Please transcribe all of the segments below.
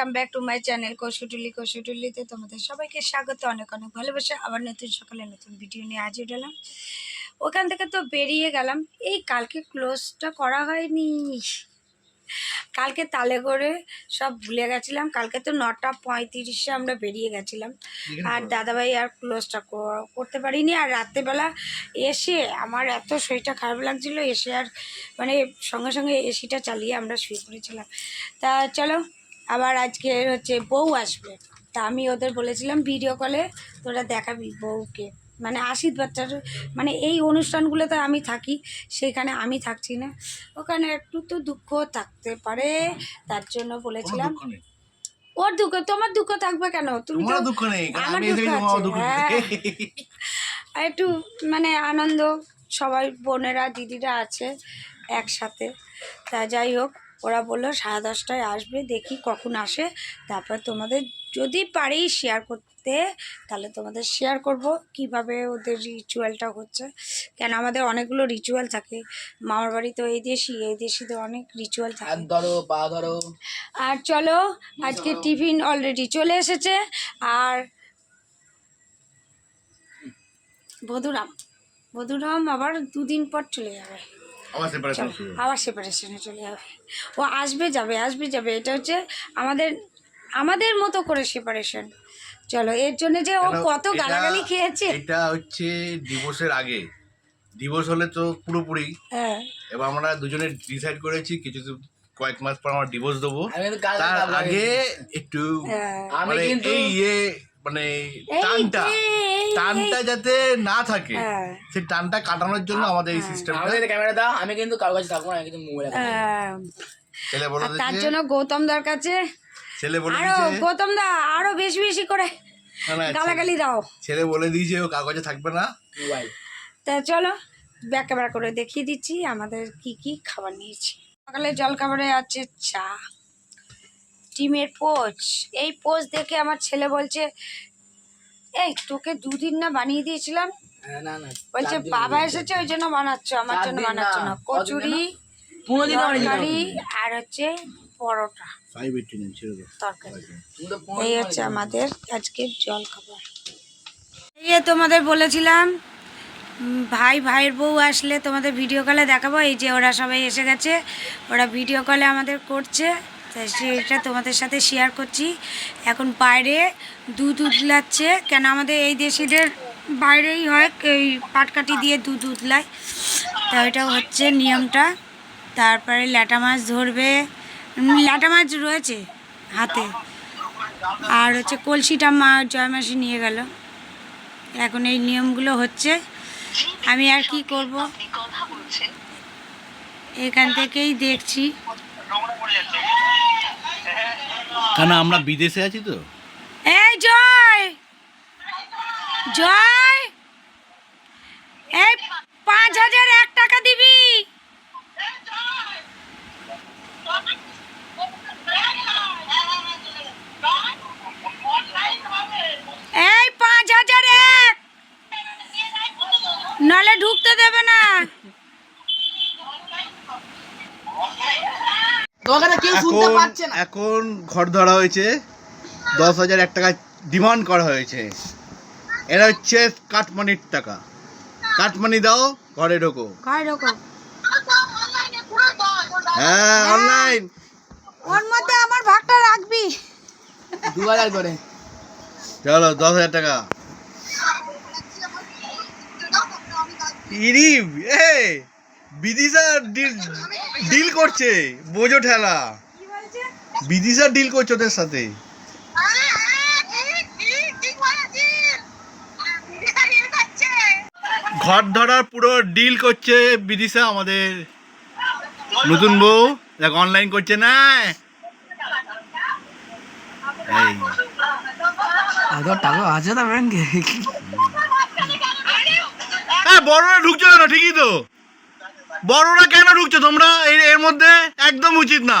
Welcome back to my channel Kasutuli কসুটুলিতে তোমাদের সবাইকে স্বাগত অনেক অনেক ভালোবাসা। আবার নতুন সকালে নতুন ভিডিও নিয়ে হাজির হলাম। ওখান থেকে তো বেরিয়ে গেলাম। এই কালকে ক্লোজটা করা হয়নি। কালকে তালে করে সব ভুলে গেছিলাম। কালকে তো নটা পঁয়ত্রিশে আমরা বেরিয়ে গেছিলাম। আর দাদাভাই আর ক্লোজটা কর- করতে পারিনি। আর রাত্রেবেলা এসে আমার এত শরীরটা খারাপ লাগছিল। এসে আর মানে সঙ্গে সঙ্গে এসিটা চালিয়ে আমরা শুয়ে পড়েছিলাম। তা চলো আবার আজকে হচ্ছে বউ আসবে। তা আমি ওদের বলেছিলাম ভিডিও কলে তোরা দেখাবি বউকে। মানে আশীর্বাদ বাচ্চার মানে এই অনুষ্ঠানগুলোতে আমি থাকি সেখানে আমি থাকছি না। ওখানে একটু তো দুঃখ থাকতে পারে তার জন্য বলেছিলাম। ওর দুঃখ তোমার দুঃখ থাকবে কেন? তুমি তো দুঃখ নেই আমার দুঃখ হ্যাঁ। একটু মানে আনন্দ সবাই বোনেরা দিদিরা আছে। একসাথে। তা যাই হোক ওরা বলল সাড়ে দশটায় আসবে দেখি কখন আসে। তারপর তোমাদের যদি পারি শেয়ার করতে তাহলে তোমাদের শেয়ার করব কীভাবে ওদের রিচুয়ালটা হচ্ছে। কেন আমাদের অনেকগুলো রিচুয়াল থাকে। মামার বাড়ি তো এই দেশি এই দেশিতে অনেক রিচুয়াল থাকে। ধরো পা ধরো। আর চলো আজকে টিফিন অলরেডি চলে এসেছে। আর বধুরাম বধুরাম আবার দুদিন পর চলে যাবে। আবার সেপারেশনে চলে যাবে। ও আসবে যাবে আসবে যাবে এটা হচ্ছে আমাদের আমাদের মতো করে সেপারেশন চলো এর জন্য যে ও কত গালাগালি খেয়েছে। এটা হচ্ছে ডিভোর্সের আগে। ডিভোর্স হলে তো পুরোপুরি। হ্যাঁ। এবার আমরা দুজনে ডিসাইড করেছি কিছু কয়েক মাস পর আমরা ডিভোর্স দেবো। আমি কিন্তু তার আগে একটু হ্যাঁ। আমি মানে কিন্তু- এই ইয়ে মানে টানটা টানটা যাতে না থাকে হ্যাঁ। সেই টানটা কাটানোর জন্য আমাদের এই সিস্টেমটা আমাদের ক্যামেরা দাও আমি কিন্তু কারও কাছে থাকব না আমি কিন্তু মোবাইল হ্যাঁ। ছেলে বলে তার জন্য গৌতম দার কাছে ছেলে বলে আরও গৌতম দা আরও বেশি বেশি করে গালাগালি দাও। ছেলে বলে দিয়েছে ও কাগজে থাকবে না। মোবাইল। তা চলো ব্যাক ক্যামেরা করে দেখিয়ে দিচ্ছি আমাদের কি কি খাবার নিয়েছি। সকালে জল খাবারে আছে চা। ডিমের পোচ। এই পোচ দেখে আমার ছেলে বলছে এই তোকে দুদিন না বানিয়ে দিয়েছিলাম? হ্যাঁ, না না বলছে বাবা এসেছে ওই জন্য বানাচ্ছ আমার জন্য বানাচ্ছ না, কচুরি তরকারি আর হচ্ছে পরোটা। তরকারি। এই হচ্ছে আমাদের আজকের জল খাবার এই তোমাদের বলেছিলাম ভাই ভাইয়ের বউ আসলে তোমাদের ভিডিও কলে দেখাবো। এই যে ওরা সবাই এসে গেছে ওরা ভিডিও কলে আমাদের করছে। তাই সেটা তোমাদের সাথে শেয়ার করছি। এখন বাইরে দুধ উতলাচ্ছে। কেন আমাদের এই দেশিদের বাইরেই হয় এই পাটকাঠি দিয়ে দুধ উতলায়। তা ওইটা হচ্ছে নিয়মটা। তারপরে ল্যাটা মাছ ধরবে। ল্যাটা মাছ রয়েছে হাতে। আর হচ্ছে কলসিটা মা জয় জয়মাসি নিয়ে গেল। এখন এই নিয়মগুলো হচ্ছে। আমি আর কি করব? এখান থেকেই দেখছি। কেন আমরা বিদেশে আছি তো? এই জয়! জয়! এই পাঁচ হাজার এক টাকা দিবি এই পাঁচ হাজার এক নালে ঢুকতে দেবে না তোমার কথা কেউ শুনতে এখন এখন ঘর ধরা হয়েছে। দশ হাজার এক টাকা ডিমান্ড করা হয়েছে। এটা হচ্ছে কাটমানির টাকা। কাটমানি দাও ঘরে ঢোকো। রকম হ্যাঁ অনলাইন ওর মধ্যে আমার ভাগটা রাখবি। দু হাজার করে। চলো দশ হাজার টাকা। ইরি এ বিদিশা ডিল ডিল করছে বোঝো ঠেলা। বিদিশা ডিল করছে ওদের সাথে। ঘর ধরার পুরো ডিল করছে বিদিশা আমাদের। নতুন বউ দেখ অনলাইন করছে না। এই। টাকা আছে না ব্যাংকে বড়রা ঢুকছো কেন? ঠিকই তো। বড়রা কেন ঢুকছো তোমরা? এর মধ্যে একদম উচিত না।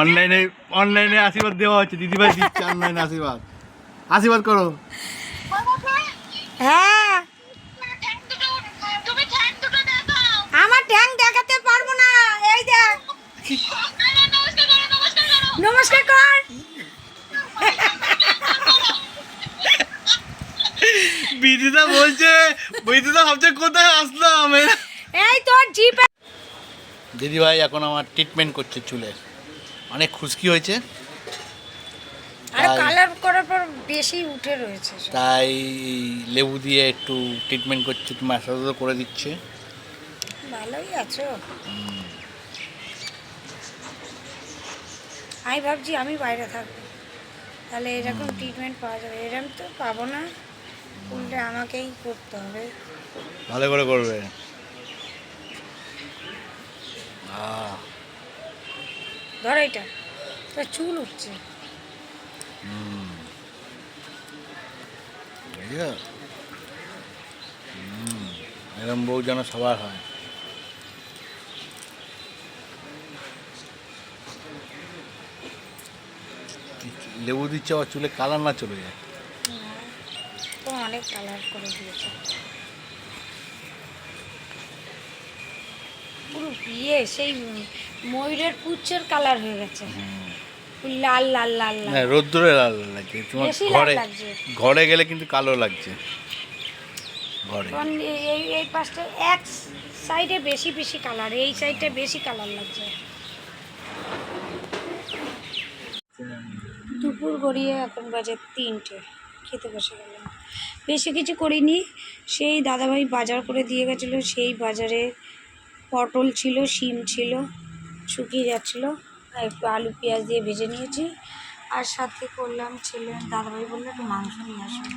অনলাইনে অনলাইনে আশীর্বাদ দেওয়া হচ্ছে। দিদিভাই দিচ্ছে অনলাইনে আশীর্বাদ। আশীর্বাদ করো। হ্যাঁ। তুমি ঠ্যাং আমার ট্যাং দেখাতে পারব না। এই দেখ। নমস্কার করো। নমস্কার করো নমস্কার কর বিদিদা বলছে বিদিদা ভাবছে কোথায় আসলাম? এই তোর জিপ দিদিভাই এখন আমার ট্রিটমেন্ট করছে চুলের অনেক খুশকি হয়েছে। আর কালার করার পর বেশি উঠে রয়েছে তাই লেবু দিয়ে একটু ট্রিটমেন্ট করছে একটু ম্যাসাজও করে দিচ্ছে। ভালোই আছো? আমি ভাবছি আমি বাইরে থাকব। তাহলে এরকম ট্রিটমেন্ট পাওয়া যাবে। এরকম তো পাবো না। উল্টে আমাকেই করতে হবে। ভালো করে করবে। আহ, ধরো এটা। তো চুল উঠছে। এরম বউ যেন সবার হয়। লেবু দিচ্ছে আবার চুলে কালার না চলে যায়? তো অনেক কালার করে দিয়েছে। পুরো বিয়ে সেই ময়ূরের পুচ্ছের কালার হয়ে গেছে। লাল লাল লাল লাল। রোদ্দুরে লাল লাগছে। তোমার লাল ঘরে। ঘরে গেলে কিন্তু কালো লাগছে। ঘরে। এই এই পাশটা এক সাইডে বেশি বেশি কালার এই সাইডটা বেশি কালার লাগছে। দুপুর গড়িয়ে এখন বাজে তিনটে খেতে বসে গেলাম। বেশি কিছু করিনি সেই দাদাভাই বাজার করে দিয়ে গেছিল সেই বাজারে পটল ছিল শিম ছিল। শুকিয়ে যাচ্ছিল। আর একটু আলু পেঁয়াজ দিয়ে ভেজে নিয়েছি। আর সাথে করলাম ছেলে দাদাভাই বলল একটু মাংস নিয়ে আসবে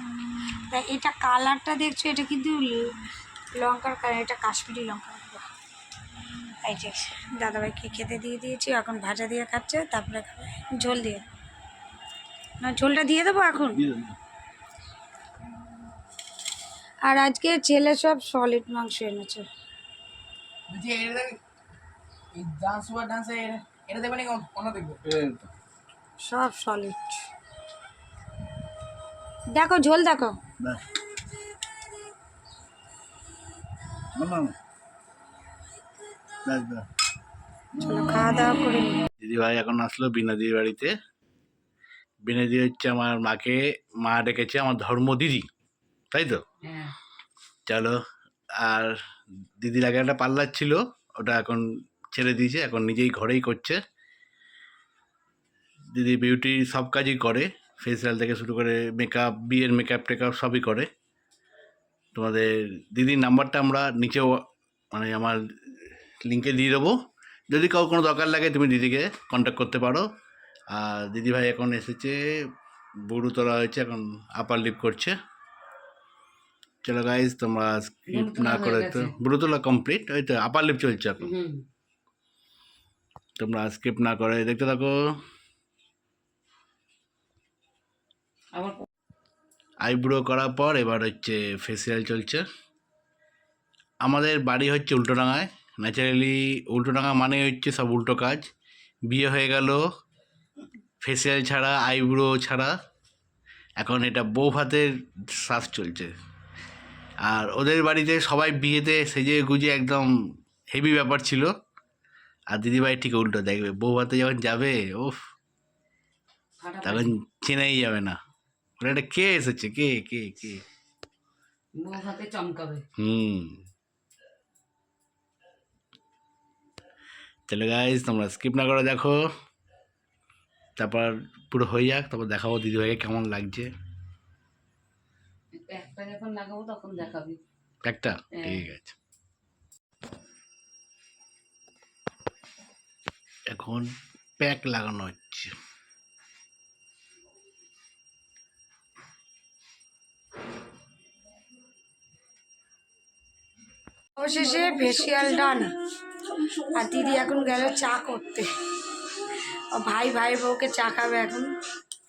তা এটা কালারটা দেখছ এটা কিন্তু লঙ্কার কালার এটা কাশ্মীরি লঙ্কা এই যে দাদাভাইকে খেতে দিয়ে দিয়েছি এখন ভাজা দিয়ে খাচ্ছে তারপরে ঝোল দিয়ে না ঝোলটা দিয়ে দেবো এখন? আর আজকে ছেলে সব সলিড মাংস এনেছে। এই ডান্স ওয়ার ডান্সে এটা দেখবে নাকি অন্য দেখবে। সব সলিড দেখো ঝোল দেখো। চলো খাওয়া দাওয়া করে দিদিভাই এখন আসলো বিনাদির বাড়িতে। বিনাদি হচ্ছে আমার মাকে মা ডেকেছে আমার ধর্ম দিদি তাই তো? হ্যাঁ। চলো আর দিদির আগে একটা পার্লার ছিল ওটা এখন ছেড়ে দিয়েছে এখন নিজেই ঘরেই করছে। দিদি বিউটি সব কাজই করে ফেসিয়াল থেকে শুরু করে মেকআপ বিয়ের মেকআপ টেকআপ সবই করে। তোমাদের দিদির নাম্বারটা আমরা নিচেও মানে আমার লিঙ্কে দিয়ে দেবো। যদি কাউ কোনো দরকার লাগে তুমি দিদিকে কন্ট্যাক্ট করতে পারো। আর দিদিভাই এখন এসেছে বুড়ো তোলা হয়েছে এখন আপার লিপ করছে। চলো গাইজ তোমরা স্কিপ না করে তো। বুড়ো তোলা কমপ্লিট ওই তো আপার লিপ চলছে এখন। তোমরা স্কিপ না করে দেখতে থাকো। আইব্রো করার পর এবার হচ্ছে ফেসিয়াল চলছে। আমাদের বাড়ি হচ্ছে উল্টোডাঙায় ন্যাচারালি উল্টোডাঙা মানে হচ্ছে সব উল্টো কাজ। বিয়ে হয়ে গেল ফেসিয়াল ছাড়া আইব্রো ছাড়া। এখন এটা বউ ভাতের শ্বাস চলছে। আর ওদের বাড়িতে সবাই বিয়েতে সেজে গুজে একদম হেভি ব্যাপার ছিল। আর দিদিভাই ঠিক উল্টো দেখবে বউ ভাতে যখন যাবে ওফ তখন চেনাই যাবে না। ওরা এটা কে এসেছে? কে কে কে? হাতে চমকাবে। হুম। চলো গাইজ তোমরা স্কিপ না করে দেখো। তারপর পুরো হয়ে যাক তারপর দেখাবো দিদিভাইকে কেমন লাগছে। একটা যখন লাগাবো তখন দেখাবি। একটা? হ্যাঁ। ঠিক আছে। এখন প্যাক লাগানো হচ্ছে। অবশেষে ফেসিয়াল ডান আর দিদি এখন গেল চা করতে। ভাই ভাই বউকে চা খাবে এখন।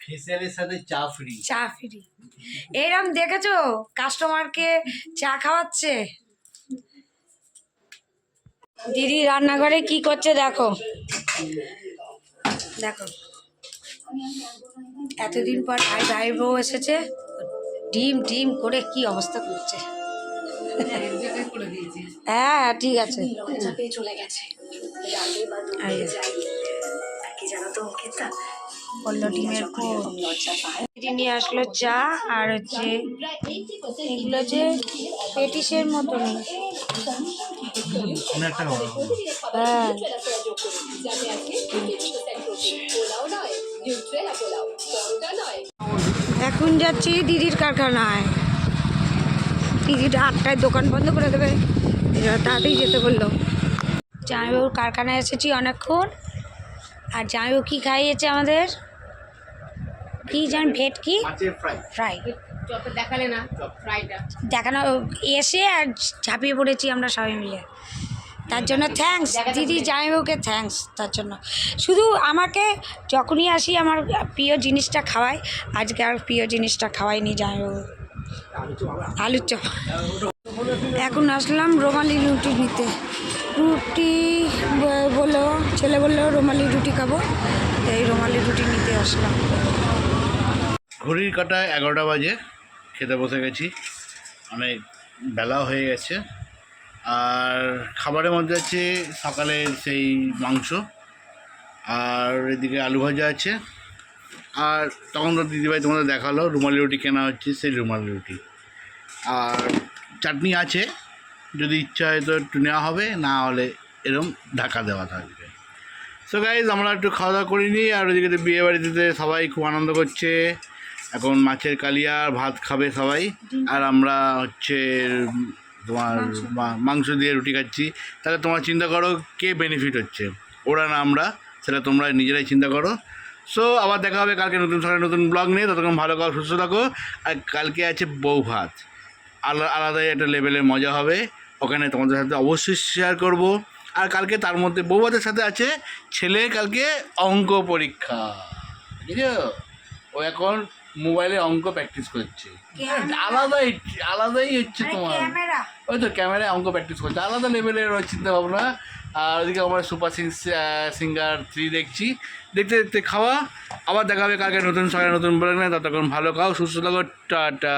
ফেসিয়ালের সাথে চা ফ্রি চা ফ্রি এরম দেখেছ? কাস্টমারকে চা খাওয়াচ্ছে? দিদি রান্নাঘরে কি করছে দেখো। দেখো, এতদিন পর ভাই ভাই বউ এসেছে, ডিম ডিম করে কি অবস্থা করছে? হ্যাঁ ঠিক আছে। এই যে। বলল ডিমের নিয়ে আসলো চা আর হচ্ছে এগুলো যে পেটিসের মতনই। হ্যাঁ এখন যাচ্ছি দিদির কারখানায়। দিদিটা আটটায় দোকান বন্ধ করে দেবে। তাড়াতাড়ি যেতে বলল। জামাইবাবুর কারখানায় এসেছি অনেকক্ষণ। আর জামাইবাবু কী খাইয়েছে আমাদের? কী জান ভেট কি ফ্রাই। ফ্রাই দেখালে না ফ্রাইটা। দেখানো এসে আর ঝাঁপিয়ে পড়েছি আমরা সবাই মিলে। তার জন্য থ্যাঙ্কস দিদি জামাইবাবুকে থ্যাঙ্কস তার জন্য। শুধু আমাকে যখনই আসি আমার প্রিয় জিনিসটা খাওয়াই আজকে আর প্রিয় জিনিসটা খাওয়াইনি জামাইবাবু আলুর চপ। এখন আসলাম রোমালি রুটি নিতে। রুটি বলল ছেলে বলল রোমালি রুটি খাব। এই রোমালি রুটি নিতে আসলাম। ঘড়ির কাটায় এগারোটা বাজে। খেতে বসে গেছি। অনেক বেলা হয়ে গেছে। আর খাবারের মধ্যে আছে সকালে সেই মাংস। আর এদিকে আলু ভাজা আছে। আর তখন তো দিদিভাই তোমাদের দেখাল, রুমালি রুটি কেনা হচ্ছে, সেই রুমালি রুটি। আর চাটনি আছে, যদি ইচ্ছা হয় তো একটু নেওয়া হবে, না হলে এরম ঢাকা দেওয়া থাকবে। সো গাইজ আমরা একটু খাওয়া দাওয়া করিনি আর ওদিকে তো বিয়ে বাড়িতে সবাই খুব আনন্দ করছে। এখন মাছের কালিয়া ভাত খাবে সবাই। আর আমরা হচ্ছে তোমার মাংস। দিয়ে রুটি খাচ্ছি। তাহলে তোমার চিন্তা করো কে বেনিফিট হচ্ছে। ওরা না আমরা সেটা তোমরা নিজেরাই চিন্তা করো। সো আবার দেখা হবে কালকে নতুন সকালে নতুন ব্লগ নিয়ে। ততক্ষণ ভালো করে সুস্থ থাকো। আর কালকে আছে বউ ভাত। আলাদা আলাদাই একটা লেভেলের মজা হবে। ওখানে তোমাদের সাথে অবশ্যই শেয়ার করব। আর কালকে তার মধ্যে বউ ভাতের সাথে আছে ছেলে কালকে অঙ্ক পরীক্ষা। বুঝছ? ও এখন মোবাইলে অঙ্ক প্র্যাকটিস করছে। আলাদাই আলাদাই হচ্ছে তোমার। ওই তো ক্যামেরায় অঙ্ক প্র্যাকটিস করছে। আলাদা লেভেলের চিন্তা ভাবনা আর ওদিকে আমরা সুপার সিং সিঙ্গার থ্রি দেখছি। দেখতে দেখতে খাওয়া। আবার দেখা হবে কালকে নতুন সকালে নতুন বলে নেয়। ততক্ষণ ভালো খাও সুস্থ থাকো টাটা।